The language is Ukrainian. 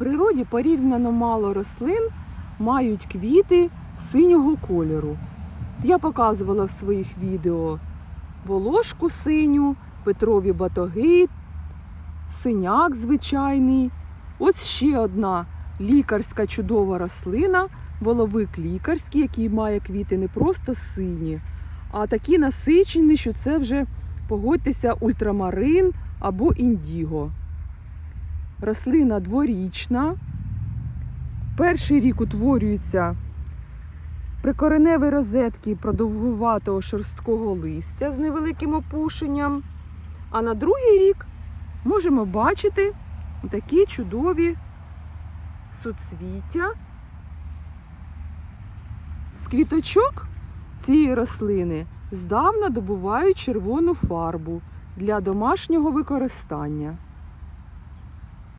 природі порівняно мало рослин мають квіти синього кольору. Я показувала в своїх відео волошку синю, петрові батоги, синяк звичайний. Ось ще одна лікарська чудова рослина, воловик лікарський, який має квіти не просто сині, а такі насичені, що це вже, погодьтеся, ультрамарин або індіго. Рослина дворічна. Перший рік утворюються прикореневі розетки продовгуватого шорсткого листя з невеликим опушенням. А на другий рік можемо бачити такі чудові суцвіття. З квіточок цієї рослини здавна добувають червону фарбу для домашнього використання.